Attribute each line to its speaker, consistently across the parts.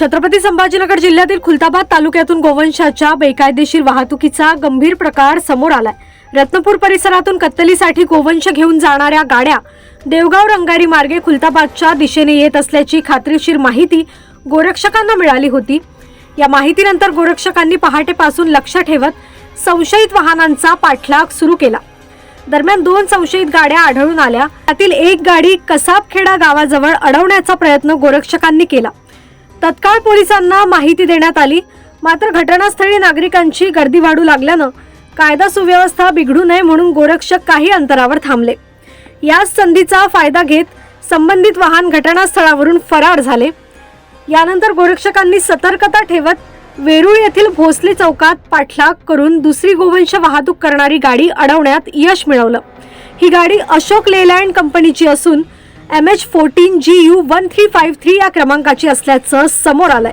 Speaker 1: छत्रपती संभाजीनगर जिल्ह्यातील खुलताबाद तालुक्यातून गोवंशाच्या बेकायदेशीर वाहतुकीचा गंभीर प्रकार समोर आलाय. रत्नपूर परिसरातून कत्तलीसाठी गोवंश घेऊन जाणाऱ्या गाड्या देवगाव रंगारी मार्गे खुलताबादच्या दिशेने येत असल्याची खात्रीशीर माहिती गोरक्षकांना मिळाली होती. या माहितीनंतर गोरक्षकांनी पहाटेपासून लक्ष ठेवत संशयित वाहनांचा पाठलाग सुरू केला. दरम्यान दोन संशयित गाड्या आढळून आल्या. त्यातील एक गाडी कसाबखेडा गावाजवळ अडवण्याचा प्रयत्न गोरक्षकांनी केला. तत्काळ पोलिसांना माहिती देण्यात आली. मात्र घटनास्थळी नागरिकांची गर्दी वाढू लागल्यानं कायदा सुव्यवस्था बिघडू नये म्हणून गोरक्षक काही अंतरावर थांबले. याच संधीचा फायदा घेत संबंधित वाहन घटनास्थळावरून फरार झाले. यानंतर गोरक्षकांनी सतर्कता ठेवत वेरूळ येथील भोसले चौकात पाठलाग करून दुसरी गोवंश वाहतूक करणारी गाडी अडवण्यात यश मिळवलं. ही गाडी अशोक लेलँड कंपनीची असून M H fourteen G U one three five three या क्रमांकाची असल्याचं समोर आलंय.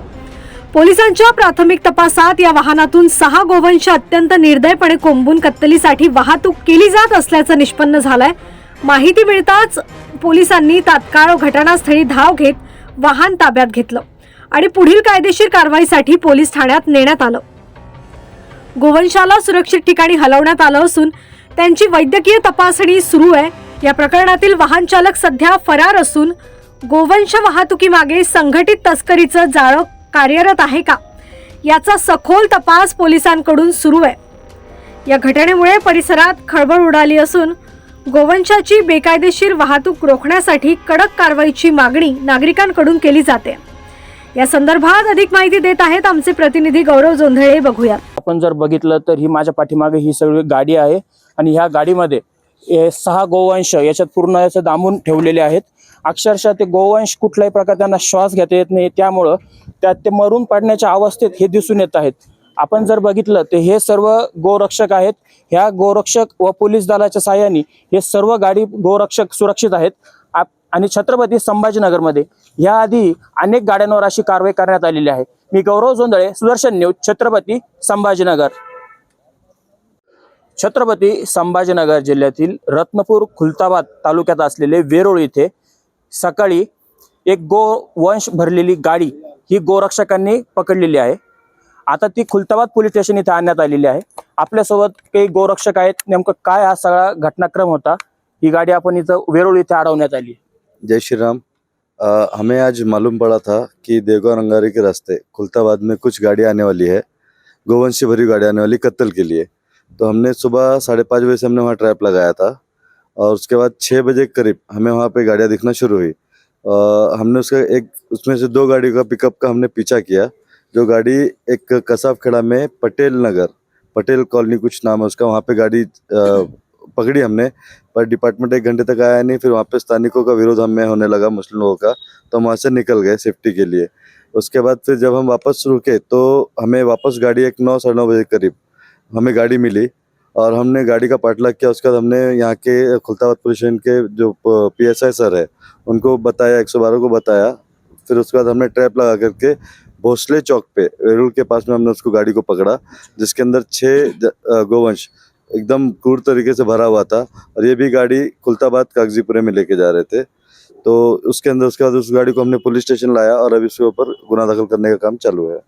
Speaker 1: पोलिसांच्या प्राथमिक तपासात या वाहनातून सहा गोवंश अत्यंत निर्दयपणे कोंबून कत्तलीसाठी वाहतूक केली जात असल्याचं निष्पन्न झालंय. माहिती मिळताच पोलिसांनी तात्काळ घटनास्थळी धाव घेत वाहन ताब्यात घेतलं आणि पुढील कायदेशीर कारवाईसाठी पोलीस ठाण्यात नेण्यात आलं. गोवंशाला सुरक्षित ठिकाणी हलवण्यात आलं असून त्यांची वैद्यकीय तपासणी सुरू आहे. या प्रकरणातील वाहन चालक सध्या फरार असून गोवंश वाहतुकीमागे संघटित तस्करीचं जाळं कार्यरत आहे का? याचा सखोल तपास पोलिसांकडून सुरू आहे. या घटनेमुळे परिसरात खळबळ उडाली असून गोवंशाची बेकायदेशीर वाहतूक रोखण्यासाठी कडक कारवाईची मागणी नागरिकांकडून केली जाते. या संदर्भात अधिक माहिती देत आहेत आमचे प्रतिनिधी गौरव जोंधळे. बघूया.
Speaker 2: आपण जर बघितलं तर ही माझ्या पाठीमागे ही सगळी गाडी आहे आणि ह्या गाडीमध्ये सहा गोवंश याच्यात पूर्ण याचं दामून ठेवलेले आहेत. अक्षरशः ते गोवंश कुठल्याही प्रकारे त्यांना श्वास घेता येत नाही. त्यामुळं त्यात ते मरून पडण्याच्या अवस्थेत हे दिसून येत आहेत. आपण जर बघितलं तर हे सर्व गोरक्षक आहेत. ह्या गोरक्षक व पोलीस दलाच्या साह्याने हे सर्व गाडी गोरक्षक सुरक्षित आहेत. आप- आणि छत्रपती संभाजीनगरमध्ये याआधी अनेक गाड्यांवर अशी कारवाई करण्यात आलेली आहे. मी गौरव जोंदळे सुदर्शन न्यूज छत्रपती संभाजीनगर. छत्रपती संभाजीनगर जिल्ह्यातील रत्नपूर खुलताबाद तालुक्यात असलेले वेरोळ इथे सकाळी एक गो वंश भरलेली गाडी ही गोरक्षकांनी पकडलेली आहे. आता ती खुलताबाद पोलीस स्टेशन इथे आणण्यात आलेली आहे. आपल्यासोबत काही गोरक्षक आहेत. नेमकं काय हा सगळा घटनाक्रम होता? ही गाडी आपण इथं वेरोळ इथे अडवण्यात आली.
Speaker 3: जय श्रीराम. हमें आज मालूम पड़ा था कि देवगांव रंगारी के रास्ते खुलताबाद में कुछ गाड़ी आने वाली है। गोवंश भरी गाड़ी आने वाली कत्ल के लिए। तो हमने सुबह साढ़े पाँच बजे से हमने वहाँ ट्रैप लगाया था और उसके बाद छः बजे के करीब हमें वहाँ पे गाड़ियाँ दिखना शुरू हुई। अ, हमने उसका एक उसमें से दो गाड़ी का पिकअप का हमने पीछा किया। जो गाड़ी एक कसाब खेड़ा में पटेल नगर पटेल कॉलोनी कुछ नाम है उसका वहाँ पे गाड़ी पकड़ी हमने। पर डिपार्टमेंट एक घंटे तक आया नहीं फिर वहाँ पे स्थानिकों का विरोध हमें होने लगा मुस्लिम लोगों का। तो हम वहाँ से निकल गए सेफ्टी के लिए। उसके बाद फिर जब हम वापस रुके तो हमें वापस गाड़ी एक नौ साढ़े नौ बजे के करीब हमें गाड़ी मिली और हमने गाड़ी का पाटलाग किया। उसके बाद हमने यहाँ के खुलताबाद पुलिस स्टेशन के जो पी एस आई सर है, उनको बताया, एक सौ बारह को बताया। फिर उसके बाद हमने ट्रैप लगा करके भोसले चौक पे, वेरुल के पास में हमने उसको गाड़ी को पकड़ा, जिसके अंदर छः गोवंश एकदम क्रूर तरीके से भरा हुआ था और ये भी गाड़ी खुलताबाद कागजीपुरे में लेके जा रहे थे। तो उसके अंदर, उसके बाद उस गाड़ी को हमने पुलिस स्टेशन लाया और अभी उसके ऊपर गुना दाखिल करने का काम चालू है।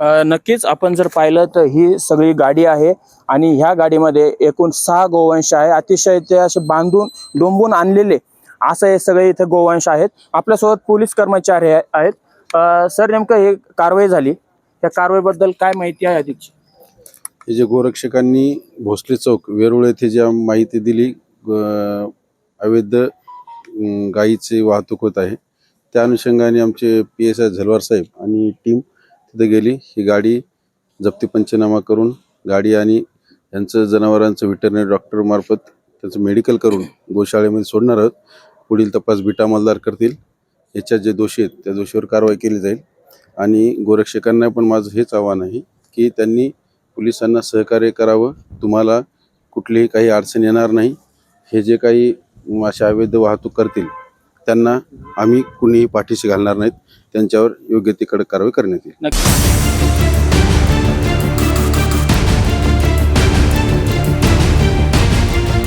Speaker 2: नक्कीच आपण जर पाहिलं तर ही सगळी गाडी आहे आणि ह्या गाडीमध्ये एकूण सहा गोवंश आहे. अतिशय ते असे बांधून डोंबून आणलेले असं हे सगळे इथे गोवंश आहेत. आपल्यासोबत पोलीस कर्मचारी आहे- आहेत. सर नेमकं हे कारवाई झाली. त्या कारवाईबद्दल काय माहिती आहे अधिकची?
Speaker 4: हे जे गोरक्षकांनी भोसले चौक वेरूळ येथे ज्या माहिती दिली अवैध गायीची वाहतूक होत आहे. त्या अनुषंगाने आमचे पी एस आय झलवार साहेब आणि टीम तिथे गेली. ही गाडी जप्ती पंचनामा करून गाडी आणि यांचं जनावरांचं व्हेटरनरी डॉक्टरमार्फत त्यांचं मेडिकल करून गोशाळेमध्ये सोडणार आहोत. पुढील तपास बिटा मलदार करतील. याच्यात जे दोषी आहेत त्या दोषीवर कारवाई केली जाईल. आणि गोरक्षकांना पण माझं हेच आव्हान आहे की त्यांनी पोलिसांना सहकार्य करावं. तुम्हाला कुठलीही काही अडचण येणार नाही. हे जे काही अशा अवैध वाहतूक करतील त्यांना आम्ही कुणीही पाठीशी घालणार नाहीत. त्यांच्यावर योग्य तिकडे कारवाई करण्यात येईल.